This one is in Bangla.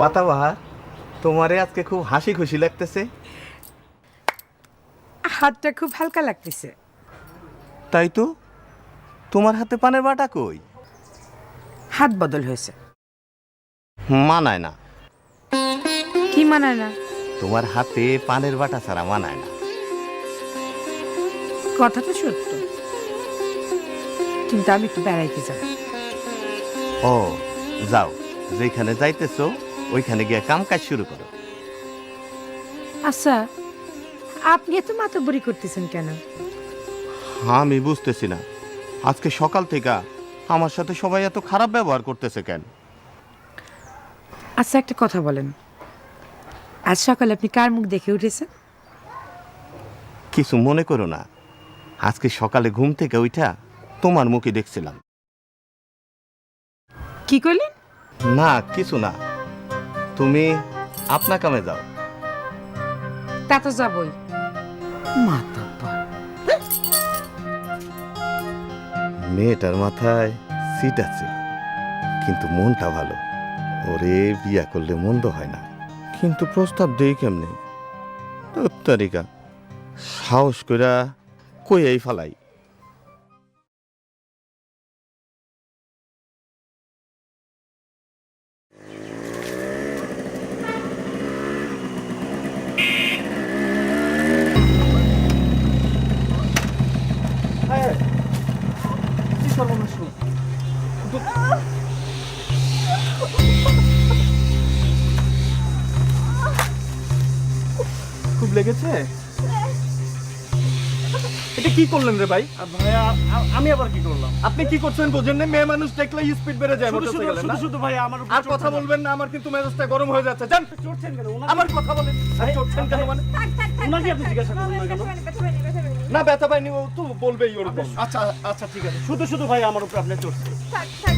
পাতাবাহার তোমারে আজকে খুব হাসি খুশি লাগতেছে। হাতটা খুব হালকা লাগতেছে। তাই তো? তোমার হাতে পানের বাটা কই? হাত বদল হয়েছে। মানায় না। কি মানায় না? তোমার হাতে পানের বাটা ছাড়া মানায় না। কথা তো সত্য। কিন্তু আমি একটু বেড়াইতে যাব ও যাও যেখানে যাইতেছো ওইখানে গিয়ে কাম কাজ শুরু করো। আচ্ছা আপনি এত মাতব্বরি করতেছেন কেন? আমি বুঝতেছি না। আজকে সকাল থেকে আমার সাথে সবাই এত খারাপ ব্যবহার করতেছে কেন? আচ্ছা একটা কথা বলেন। আজ সকালে আপনি কার মুখ দেখে উঠেছেন? কিছু মনে করো না। আজকে সকালে ঘুম থেকে উঠা তোমার মুখে দেখছিলাম। কি করলেন? না কিছু না। তুমি আপনা কামে যাও। তা তো যাবই। মেয়েটার মাথায় সিট আছে কিন্তু মনটা ভালো। ওরে বিয়া করলে মন্দ হয় না। কিন্তু প্রস্তাব দেই কেমনে? তোর তারিকা সাহস কইরা কইয়াই ফালাই। খুব লেগেছে? এটা কি করলেন রে ভাই? ভাইয়া আমি আবার কি করলাম? আপনি কি করছেন বোঝেন না মেয়ে মানুষ দেখলে স্পিড বেড়ে যায় শুধু শুধু মোটরসাইকেলে শুধু না? শুধু ভাই আমার আর কথা বলবেন না আমার কিন্তু মেজাজটা গরম হয়ে যাচ্ছে। জান? চড়ছেন কেন? আবার কথা বলেন। আর চড়ছেন কেন মানে? ওনাকে আপনি জিজ্ঞাসা করুন না কেন? না ব্যথা পাইনি ও তো বলবেই ওরকম। আচ্ছা আচ্ছা ঠিক আছে। শুধু শুধু ভাই আমার উপর আপনি চড়ছেন